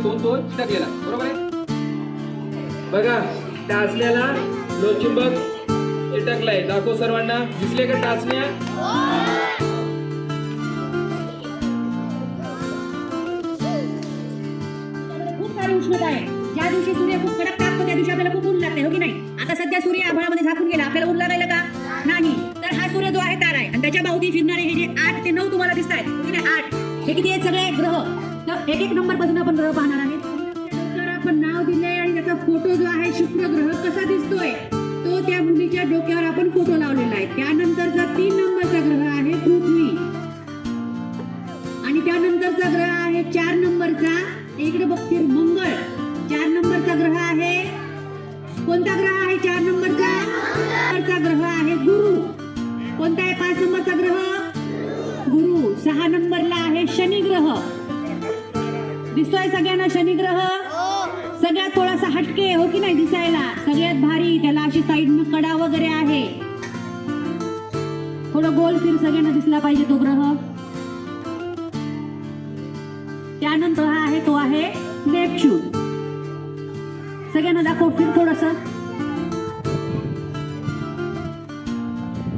त्याची दोन दोन चिटकलेला गेला. बरोबर आहे? बघा टाचण्याला लोचिंबक चिटकलाय दाखव सर्वांना. दिसले का टाचण्या? खूप सारी उष्णता आहे. ज्या दिवशी सूर्य खूप कडक तापतो त्या दिवशी आपल्याला खूप ऊन लागते हो की नाही? आता सध्या सूर्य आभाळामध्ये झाकून गेला. आपल्याला ऊन लागायला का? नाही. तर हा सूर्य जो आहे तारा आहे. आणि त्याच्या भोवती फिरणारे हे जे आठ ते नऊ तुम्हाला दिसत आहेत हो आठ. हे किती आहेत? सगळे ग्रह. तर एक एक नंबरपासून आपण ग्रह पाहणार आहेत. आपण नाव दिले आणि त्याचा फोटो जो आहे शुक्र ग्रह कसा दिसतोय तो त्या मुलीच्या डोक्यावर आपण फोटो लावलेला आहे. त्यानंतरचा तीन नंबरचा ग्रह आहे पृथ्वी. आणि त्यानंतरचा ग्रह आहे चार नंबरचा इकडे बघतील मंगळ. चार नंबरचा ग्रह आहे कोणता ग्रह आहे चार नंबरचा? नंबरचा ग्रह आहे गुरु. कोणता आहे पाच नंबरचा ग्रह? गुरु. सहा नंबरला आहे शनी ग्रह. दिसतोय सगळ्यांना शनी ग्रह सगळ्यात थोडासा हटके हो की नाही दिसायला? सगळ्यात भारी त्याला अशी साईडनं कडा वगैरे आहे. थोडं गोल फिर सगळ्यांना दिसला पाहिजे तो ग्रह. त्यानंतर हा आहे तो आहे नेपच्यून. सगळ्यांना दाखव फिर थोडस.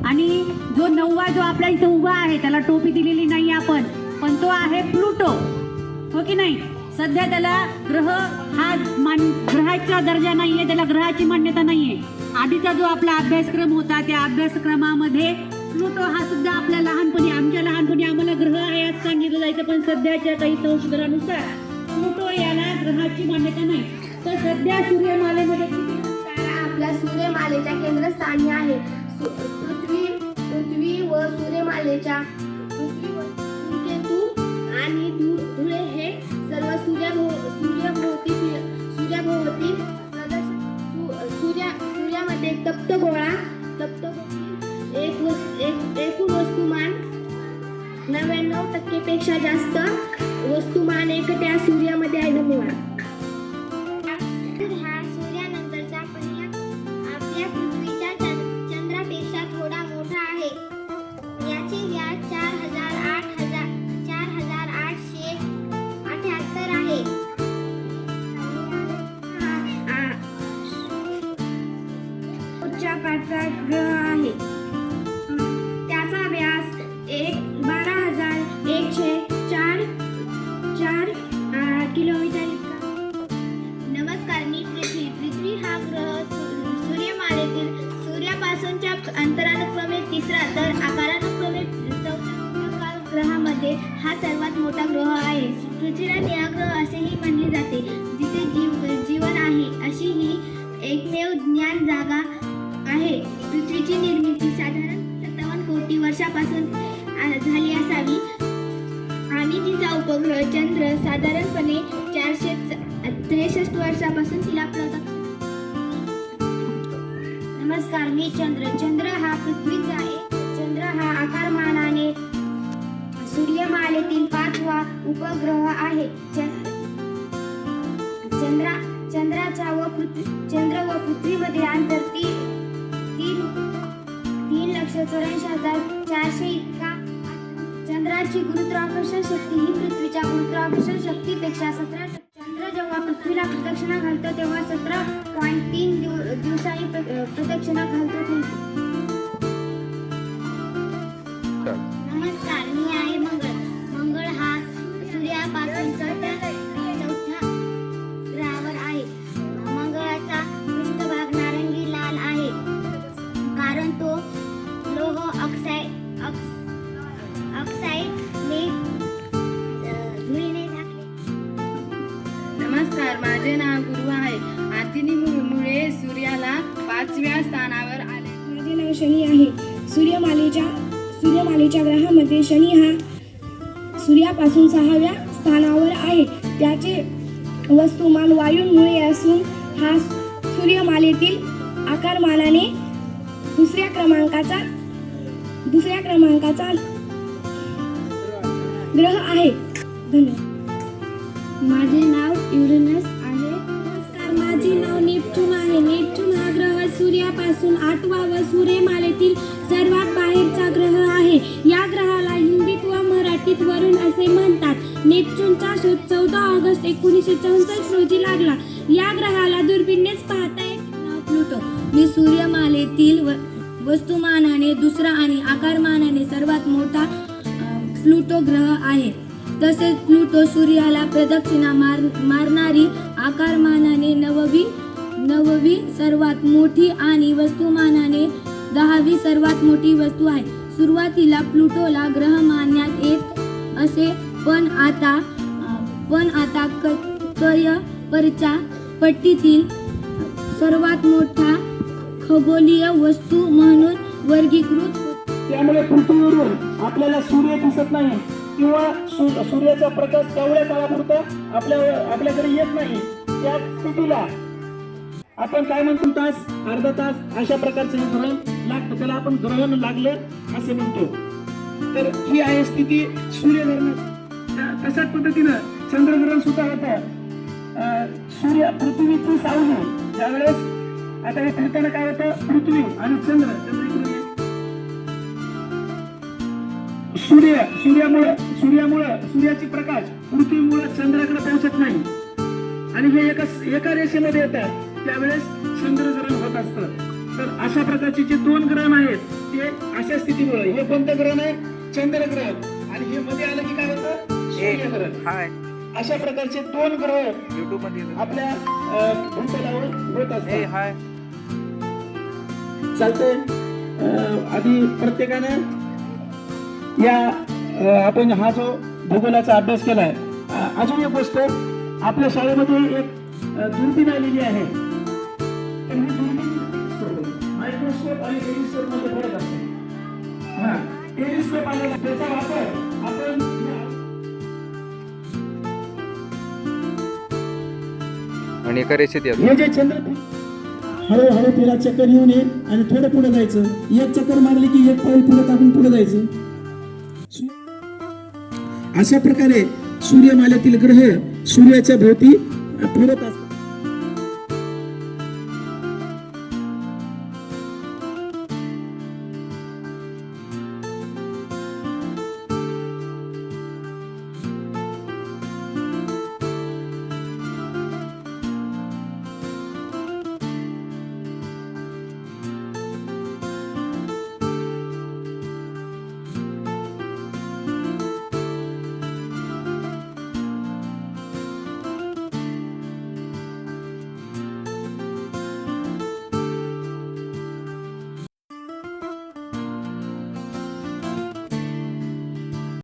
आणि जो नववा जो आपल्या इथे उभा आहे त्याला टोपी दिलेली नाही आपण पण तो आहे प्लुटो. हो की नाही? सध्या त्याला ग्रह हा मान ग्रहाचा दर्जा नाही आहे त्याला ग्रहाची मान्यता नाही आहे आधीचा जो आपला अभ्यासक्रम होता त्या अभ्यासक्रमामध्ये प्लुटो हा सुद्धा आपल्या लहानपणी आमच्या लहानपणी आम्हाला ग्रह आहे असं सांगितलं जायचं पण सध्याच्या काही संशोधनानुसार प्लुटो याला ग्रहाची मान्यता नाही. तर सध्या सूर्यमालेमध्ये आपल्या सूर्यमालेच्या केंद्रस्थानी आहे. पृथ्वी पृथ्वी व सूर्यमालेच्या नव्याण्णव टक्केपेक्षा जास्त वस्तुमान एक त्या सूर्यामध्ये आढळून धन्यवाद साधारण सत्तावन्न कोटी वर्षापासून झाली असावी. आणि तिचा उपग्रह चंद्र साधारणपणे चारशे त्रेसष्ट वर्षापासून तिला नमस्कार मी चंद्र. चंद्र हा पृथ्वीचा आहे. चंद्र हा आकारमानाने सूर्यमालेतील पाचवा उपग्रह आहे. चंद्र चंद्रा चंद्राच्या व पृथ्वी चंद्र व पृथ्वीमधील अंतर तीन तीन लक्ष चौऱ्याऐंशी हजार चारशे इतका. चंद्राची गुरुत्वाकर्षण शक्ती ही पृथ्वीच्या गुरुत्वाकर्षण शक्तीपेक्षा सतरा चंद्र जेव्हा पृथ्वीला प्रदक्षिणा घालतो तेव्हा सतरा पॉईंट तीन दिव दिवसांनी प्र- प्रदक्षिणा घालतो. नमस्कार मी आहे मंगळ मंगळ हा सूर्यापासून चौथ्या सूर्यमालेच्या ग्रहामध्ये शनी हा सूर्यापासून सहाव्या स्थानावर आहे. त्याचे वस्तुमान वायूंमुळे असून हा सूर्यमालेतील आकारमानाने दुसऱ्या क्रमांकाचा दुसऱ्या क्रमांकाचा ग्रह आहे. धन्यवाद. माझे नाव युरेनस एकोणीसशे चौसष्ट रोजी लागला. या ग्रहाला दुर्बिणनेच पाहता येत प्लुटो. मी सूर्यमालेतील व वस्तुमानाने दुसरा आणि आकारमानाने सर्वात मोठा प्लुटो ग्रह आहे. तसेच प्लुटो सूर्याला प्रदक्षिणा मार मारणारी आकारमानाने नववी नववी सर्वात मोठी आणि वस्तुमानाने दहावी सर्वात मोठी वस्तू आहे. सुरुवातीला प्लुटोला ग्रह मानण्यात येत असे पण आता पण आता क कय परच्या पट्टीतील सर्वात मोठा खगोलीय वस्तू म्हणून वर्गीकृत त्यामुळे पृथ्वीवरून आपल्याला सूर्य दिसत नाही किंवा सूर्याचा प्रकाश तेवढ्या काळापुरता आपल्या आपल्याकडे येत नाही. त्या स्थितीला आपण काय म्हणतो तास? अर्धा तास अशा प्रकारचं हे ग्रहण लागतं. त्याला आपण ग्रहण लागलं असे म्हणतो. तर ही आहे स्थिती सूर्यग्रहण तशाच पद्धतीनं चंद्रग्रहण सुद्धा होतं सूर्य पृथ्वीची सावली. त्यावेळेस आता हे फिरताना काय होतं? पृथ्वी आणि चंद्र. सूर्य सूर्यामुळे सूर्यामुळे सूर्याची प्रकाश पृथ्वीमुळे चंद्राकडे पोहोचत नाही. आणि हे एका एका रेषेमध्ये येतात त्यावेळेस चंद्रग्रहण होत असतं. तर अशा प्रकारचे जे दोन ग्रहण आहेत ते अशा स्थितीमुळे. हे बंद ग्रहण आहे? चंद्रग्रहण. आणि हे मध्ये आलं की काय होतं? सूर्यग्रहण. अशा प्रकारचे दोन ग्रह आपल्या अं, भूतलावर होत असतात. चालतंय. आधी प्रत्येकानं या आपण हा जो भूगोलाचा अभ्यास केलाय अजून एक गोष्ट आपल्या शाळेमध्ये एक दुर्बीण आलेली आहे. ही मायक्रोस्कोप आणि टेलिस्कोपमध्ये फरक असतो. हा टेलिस्कोप आलेला त्याचा वापर आपण आणि एका रेषेत येतो. हे जे चंद्र हळूहळू तिला चक्कर येऊन ये आणि थोडं पुढे जायचं. एक चक्कर मारली की एक पाऊल पुढे टाकून पुढे जायचं. अशा प्रकारे सूर्यमालेतील ग्रह सूर्याच्या भोवती फिरत असतात.